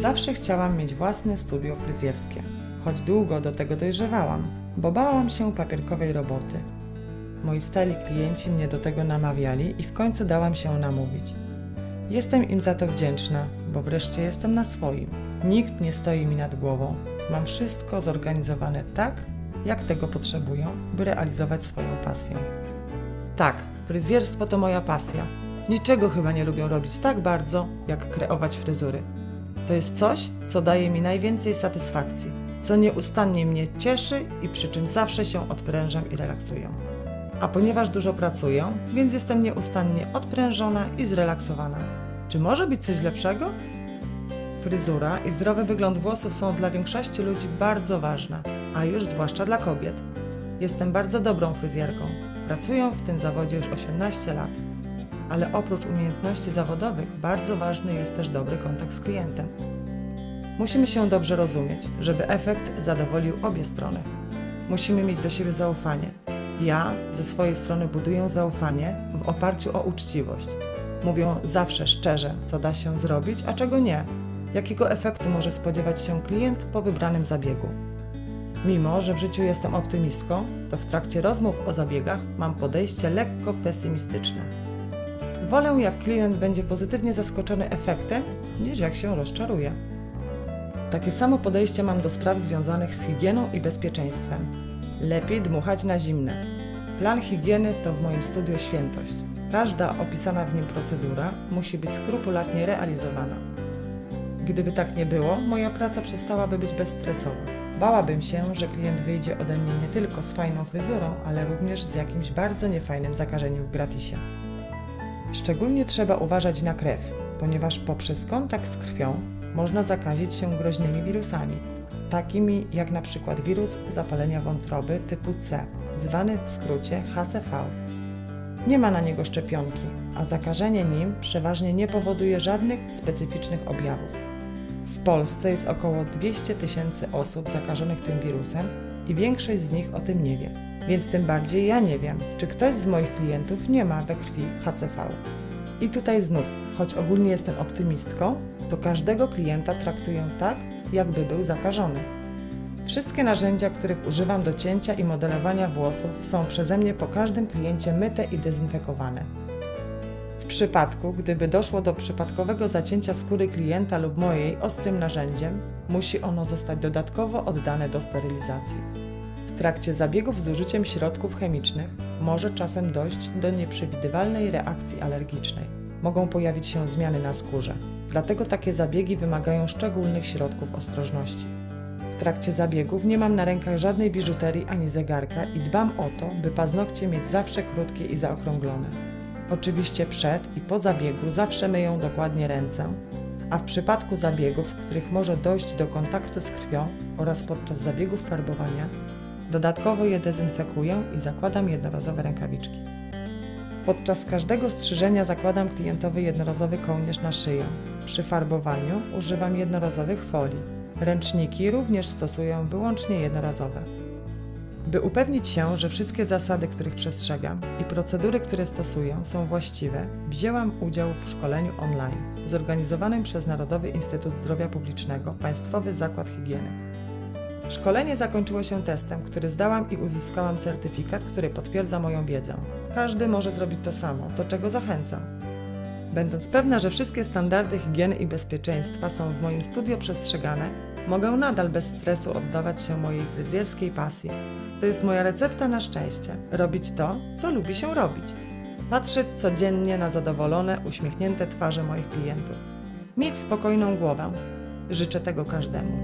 Zawsze chciałam mieć własne studio fryzjerskie, choć długo do tego dojrzewałam, bo bałam się papierkowej roboty. Moi stali klienci mnie do tego namawiali i w końcu dałam się namówić. Jestem im za to wdzięczna, bo wreszcie jestem na swoim. Nikt nie stoi mi nad głową. Mam wszystko zorganizowane tak, jak tego potrzebują, by realizować swoją pasję. Tak, fryzjerstwo to moja pasja. Niczego chyba nie lubię robić tak bardzo, jak kreować fryzury. To jest coś, co daje mi najwięcej satysfakcji, co nieustannie mnie cieszy i przy czym zawsze się odprężam i relaksuję. A ponieważ dużo pracuję, więc jestem nieustannie odprężona i zrelaksowana. Czy może być coś lepszego? Fryzura i zdrowy wygląd włosów są dla większości ludzi bardzo ważne, a już zwłaszcza dla kobiet. Jestem bardzo dobrą fryzjerką. Pracuję w tym zawodzie już 18 lat. Ale oprócz umiejętności zawodowych, bardzo ważny jest też dobry kontakt z klientem. Musimy się dobrze rozumieć, żeby efekt zadowolił obie strony. Musimy mieć do siebie zaufanie. Ja ze swojej strony buduję zaufanie w oparciu o uczciwość. Mówią zawsze szczerze, co da się zrobić, a czego nie. Jakiego efektu może spodziewać się klient po wybranym zabiegu. Mimo, że w życiu jestem optymistką, to w trakcie rozmów o zabiegach mam podejście lekko pesymistyczne. Wolę, jak klient będzie pozytywnie zaskoczony efektem, niż jak się rozczaruje. Takie samo podejście mam do spraw związanych z higieną i bezpieczeństwem. Lepiej dmuchać na zimne. Plan higieny to w moim studiu świętość. Każda opisana w nim procedura musi być skrupulatnie realizowana. Gdyby tak nie było, moja praca przestałaby być bezstresowa. Bałabym się, że klient wyjdzie ode mnie nie tylko z fajną fryzurą, ale również z jakimś bardzo niefajnym zakażeniem w gratisie. Szczególnie trzeba uważać na krew, ponieważ poprzez kontakt z krwią można zakazić się groźnymi wirusami, takimi jak na przykład wirus zapalenia wątroby typu C, zwany w skrócie HCV. Nie ma na niego szczepionki, a zakażenie nim przeważnie nie powoduje żadnych specyficznych objawów. W Polsce jest około 200 tysięcy osób zakażonych tym wirusem i większość z nich o tym nie wie. Więc tym bardziej ja nie wiem, czy ktoś z moich klientów nie ma we krwi HCV. I tutaj znów, choć ogólnie jestem optymistką, to każdego klienta traktuję tak, jakby był zakażony. Wszystkie narzędzia, których używam do cięcia i modelowania włosów, są przeze mnie po każdym kliencie myte i dezynfekowane. Przypadku, gdyby doszło do przypadkowego zacięcia skóry klienta lub mojej ostrym narzędziem, musi ono zostać dodatkowo oddane do sterylizacji. W trakcie zabiegów z użyciem środków chemicznych może czasem dojść do nieprzewidywalnej reakcji alergicznej. Mogą pojawić się zmiany na skórze, dlatego takie zabiegi wymagają szczególnych środków ostrożności. W trakcie zabiegów nie mam na rękach żadnej biżuterii ani zegarka i dbam o to, by paznokcie mieć zawsze krótkie i zaokrąglone. Oczywiście przed i po zabiegu zawsze myję dokładnie ręce, a w przypadku zabiegów, w których może dojść do kontaktu z krwią oraz podczas zabiegów farbowania, dodatkowo je dezynfekuję i zakładam jednorazowe rękawiczki. Podczas każdego strzyżenia zakładam klientowi jednorazowy kołnierz na szyję. Przy farbowaniu używam jednorazowych folii. Ręczniki również stosuję wyłącznie jednorazowe. By upewnić się, że wszystkie zasady, których przestrzegam i procedury, które stosuję, są właściwe, wzięłam udział w szkoleniu online zorganizowanym przez Narodowy Instytut Zdrowia Publicznego Państwowy Zakład Higieny. Szkolenie zakończyło się testem, który zdałam i uzyskałam certyfikat, który potwierdza moją wiedzę. Każdy może zrobić to samo, do czego zachęcam. Będąc pewna, że wszystkie standardy higieny i bezpieczeństwa są w moim studio przestrzegane, mogę nadal bez stresu oddawać się mojej fryzjerskiej pasji. To jest moja recepta na szczęście. Robić to, co lubi się robić. Patrzeć codziennie na zadowolone, uśmiechnięte twarze moich klientów. Mieć spokojną głowę. Życzę tego każdemu.